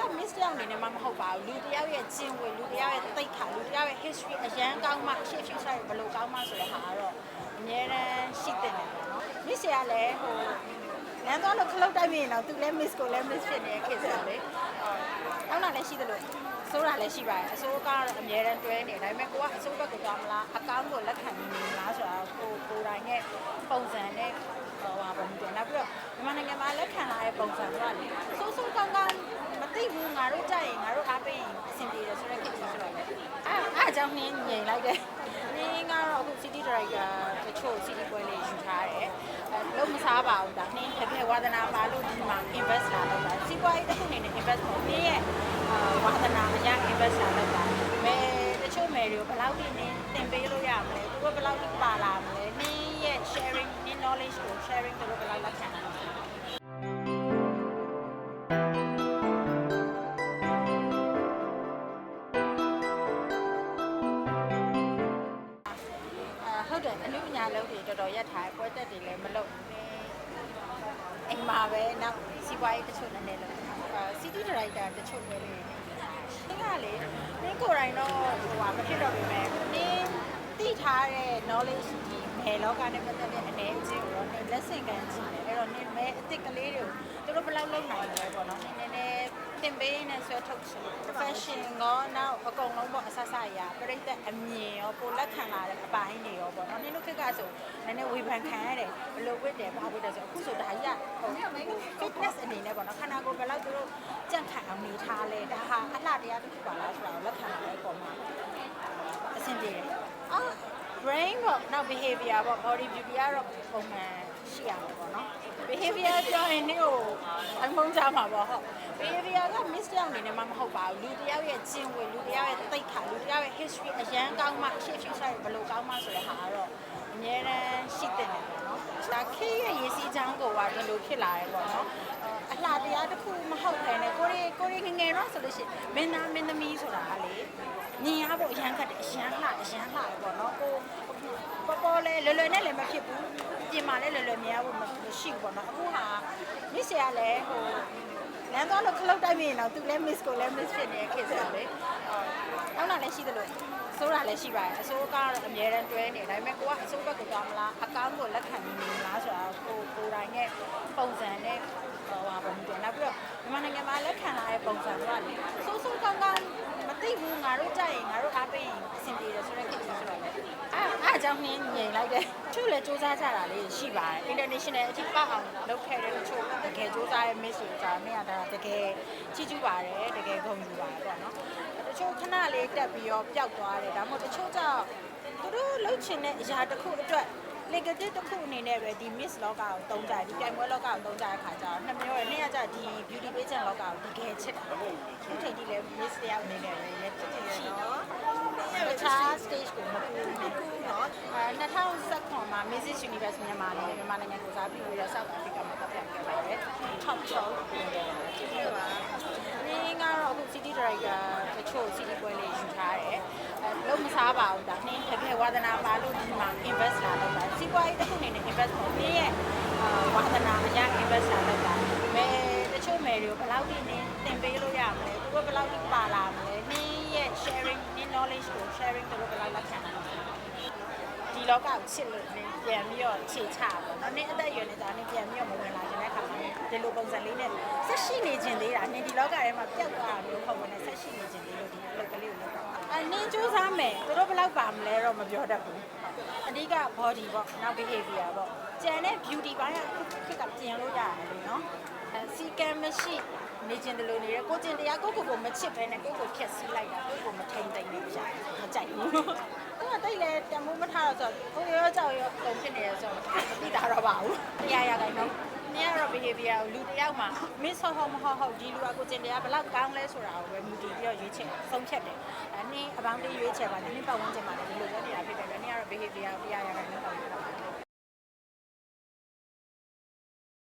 က miss တယောက်အနေနဲ့မှမဟုတ်ပါဘူးလူတယောက်ရဲ့ကျင့်ဝတ်လူတယောက်ရဲ့သိက္ခာလူတယောက်ရဲ့ history အရန်ကောင်းမှရှေ့ future ဘယ်လိုကောင်းမှဆိုတဲ့ဟာကတော့အများတန်းရှိတဲ့တယ်ပေါ့နော် miss ရလည်းဟိုလမ်းသွားလို့ခလုတ်တိုက်မိရင်တော့သူလည်း miss ကိုလည်း miss ဖြစ်နေတဲ့ခေတ်ဆိုတော့လေအောင်းတာလည်းရှိသလိုဆိုးတာလည်းရှိပါတယ်အဆိုးကတော့အများတန်းတွဲနေဒါပေမဲ့ကိုကအဆိုးဘက်ကိုသွားမလားအကောင်းကိုလက်ခံနေမလားဆိုတာကိုကိုယ်တိုင်နဲ့ပုံစံနဲ့ဟိုပါဘူးတယ်နောက်ပြီးတော့မြန်မာနိုင်ငံမှာလက်ခံလာတဲ့ပုံစံတွေကလေဆိုးဆိုးကောင်းကောင်းမ သိဘူးငါတို့ကြိုက်ရင်ငါတို့အားပေးရင်အဆင်ပြေတယ်ဆိုတဲ့ခေတ်ကြီးဆိုတော့လေအဲအဲအကြောင်းနင်းငြိမ်လိုက်တယ်နင်းကတော့အခု city director တချို့ city ပွဲလေးယူထားတယ်အဲလုံးမစားပါဘူးဒါနင်းဖက်ဖက်ဝါသနာပါလို့ဒီမှာ invest လာတော့တာစီးပွားရေးတစ်ခုအနေနဲ့ invest ပေါ့နင်းရဲ့အာဝါသနာအရ invest လာတော့တာမဲတချို့မယ်တွေကိုဘယ်လောက်ထိနင်းသင်ပေးလို့ရမလဲသူတို့ဘယ်လောက်ထိပါလာမလဲနင်းရဲ့ sharing နင်း knowledge ကို sharing သူတို့ဘယ်လောက်လက်ခံနိုင်လဲ တွေတော်တော်ရက်ထားတယ်ပွဲတက်တွေလည်းမလုပ်ဘူးနေအိမ်မှာပဲနောက်စီးပွားရေးတချို့လည်းလည်းလုပ်အာစီတီဒါရိုက်တာတချို့ပဲလေဒီကလေနင်းကိုယ်တိုင်တော့ဟိုဟာမဖြစ်တော့ပြီမဲ့နင်းသိထားတဲ့ knowledge ဒီဘယ်လောကနဲ့ပတ်သက်တဲ့အနေအချင်းကိုတော့နင်းလက်ဆင့်ကမ်းကြည့်တယ်အဲ့တော့နင်းမဲအစ်စ်ကလေးတွေကိုသူတို့ဘယ်လောက်လုပ်နိုင်လဲပေါ့နော်နင်းနည်းနည်းတင်ပေးနေဆွဲထုတ်ချင် fashion ကောနောက်အကုန်လုံးပေါ့အဆဆအရာပြိတ္တအမြင်ရောပိုလက်ခံလာတဲ့အပိုင်း ကဆိုနည်းနည်းဝေဖန်ခံရတယ်ဘယ်လိုဝတ်တယ်ဘာဝတ်တယ်ဆိုအခုဆိုဒါကြီးကဟို fitness အနေနဲ့ပေါ့နော်ခန္ဓာကိုယ်ဘယ်လောက်သူတို့ကြန့်ခိုင်အောင်နေထားလဲဒါဟာအလှတရားတစ်ခုပါလားဆိုတာကိုလက်ခံလာတဲ့အပေါ်မှာအဆင်ပြေတယ်အာ brain ပေါ့နောက် behavior ပေါ့ body beauty ကတော့ပုံမှန်ရှိရမှာပေါ့နော် behavior ပြောရင်နေ့ကိုအမုန်းကြမှာပေါ့ဟုတ် behavior က miss တယောက်အနေနဲ့မှမဟုတ်ပါဘူးလူတယောက်ရဲ့ကျင့်ဝတ်လူတယောက်ရဲ့သိက္ခာလူတယောက်ရဲ့ history အရန်ကောင်းမှရှေ့ future ဘယ်လိုကောင်းမှဆိုတဲ့ဟာကတော့ အများတန်းရှိတဲ့တယ်ပေါ့နော်ဒါခေတ်ရဲ့ရည်စည်းချောင်းကိုကဒီလိုဖြစ်လာတယ်ပေါ့နော်အလှတရားတစ်ခုမဟုတ်တယ်နဲ့ကိုရီကိုရီငငယ်တော့ဆိုလို့ရှိရင်မင်းသားမင်းသမီးဆိုတာကလေညင်ရဖို့အရန်ခတ်တယ်အရန်လှအရန်လှတယ်ပေါ့ နော်ကိုပေါ်ပေါ်လဲလွယ်လွယ်နဲ့လည်းမဖြစ်ဘူးပြင်မာလဲလွယ်လွယ်မရဘူးမရှိဘူးပေါ့နော်အခုဟာ miss ရလဲဟိုလမ်းသွားလို့ခလုတ်တိုက်မိရင်တော့သူလည်း miss ကိုလည်း miss ဖြစ်နေတဲ့ခေတ်ဆိုတော့လေအောင်းတာလည်းရှိသလိုဆိုးတာလည်းရှိပါတယ်အဆိုးကတော့အများတန်းတွဲနေဒါပေမဲ့ကိုကအဆိုးဘက်ကိုသွားမလားအကောင်းကိုလက်ခံနေမလားဆိုတာကိုကိုယ်တိုင်နဲ့ပုံစံနဲ့ဟိုပါဘူးတယ်နောက်ပြီးတော့မြန်မာနိုင်ငံမှာလက်ခံလာတဲ့ပုံစံကလေဆိုးဆိုးကောင်းကောင်းမသိဘူးငါတို့ကြိုက်ရင်ငါတို့အားပေးရင်အဆင်ပြေတယ်ဆိုတဲ့ခေတ်ကြီးဆိုတော့လေအဲ အဲအကြောင်းနင်းငြိမ်လိုက်တယ်သူလည်းစူးစမ်းကြတာလေးရှိပါတယ် international အထိပောက်အောင်လုပ်ခဲ့တဲ့တချို့တကယ်စူးစမ်းရဲ့ miss ဆိုတာနေရာဒါတကယ်ချီးကျူးပါတယ်တကယ်ဂုဏ်ယူပါတယ်ပေါ့နော်တချို့ခဏလေးတက်ပြီးတော့ပျောက်သွားတယ်ဒါမှမဟုတ်တချို့ကြောင့်သူတို့လှုပ်ချင်တဲ့အရာတစ်ခုအတွက် negative တစ်ခုအနေနဲ့ပဲဒီ miss လောကကိုတုံးကြတယ်ဒီပြိုင်ပွဲလောကကိုတုံးကြတဲ့ခါကျတော့နှစ်မျိုးရနှစ်ရကြဒီ beauty pageant လောကကိုတကယ်ချစ်တာအခုချိန်ကြီးလဲ miss တယောက်အနေနဲ့လည်းရချစ်ချင်ရနော် တခြား stage ကိုမကူဘူးကူနော်အဲ2019မှာ Mrs Universe မြန်မာနဲ့မြန်မာနိုင်ငံကိုစားပြုရ South Africa မှာတက်ပြခဲ့ပါတယ် top 6ပြင်တယ်ကျေးဇူးပါနင်းကတော့အခု city director တချို့ city ပွဲလေးယူထားတယ်အဲလုံးမစားပါဘူးဒါနင်းဖက်ဖက်ဝါသနာပါလို့ဒီမှာ invest လာတော့တာစီးပွားရေးတစ်ခုအနေနဲ့ invest ပေါ့နင်းရဲ့အာဝါသနာအရ invest လာတော့တာမဲတချို့မယ်တွေကိုဘယ်လောက်ထိနင်းသင်ပေးလို့ရမလဲသူတို့ဘယ်လောက်ထိပါလာမလဲနင်းရဲ့ sharing နင်း knowledge ကို sharing သူတို့ဘယ်လောက်လက်ခံနိုင်လဲဒီလောကကိုချစ်လို့နင်းပြန်ပြီးတော့ခြေချပါတော့နင်းအသက်အရွယ်နေတာနင်းပြန်ပြီးတော့မဝင်လာခြင်းတဲ့ခါမှာဒီလိုပုံစံလေးနဲ့ဆက်ရှိနေခြင်းသေးတာနင်းဒီလောကထဲမှာပြတ်သွားတာမျိုးပုံနဲ့ဆက်ရှိနေခြင်းသေးလို့ဒီအလုပ်ကလေးကိုလုပ်တာအဲနင်းစူးစမ်းမယ်သူတို့ဘယ်လောက်ပါမလဲတော့မပြောတတ်ဘူးအဓိက body ပေါ့နောက် behavior ပေါ့ကျန်တဲ့ beauty ဘိုင်းကအခုခေတ်ကပြင်လို့ရတယ်လေနော်အဲစီကံမရှိ နေခြင်းတလို့နေရကိုကျင်တရားကိုကိုကိုမချစ်ဘဲနဲ့ကိုကိုဖြက်စီးလိုက်တာကိုကိုမထိန်သိမ့်နေကြမကြိုက်ဘူးသူကတိတ်လဲတမိုးမထားတော့ဆိုကိုရောကြောက်ရောတုံဖြစ်နေရဆိုတော့မသိတာတော့ပါဘူးတရားရတိုင်းတော့နေရတော့ behavior ကိုလူတစ်ယောက်မှာ miss ဟုတ်ဟုတ်မဟုတ်ဟုတ်ဒီလူကကိုကျင်တရားဘယ်လောက်ကောင်းလဲဆိုတာကိုပဲမြူတည်ပြီးတော့ရွေးချယ်ဆုံးဖြတ်တယ်အဲနင်းအပေါင်းလေးရွေးချယ်ပါနင်းပတ်ဝန်းကျင်မှာလည်းဒီလိုပဲနေတာဖြစ်တယ်ပဲနင်းကတော့ behavior ကိုတရားရတိုင်းတော့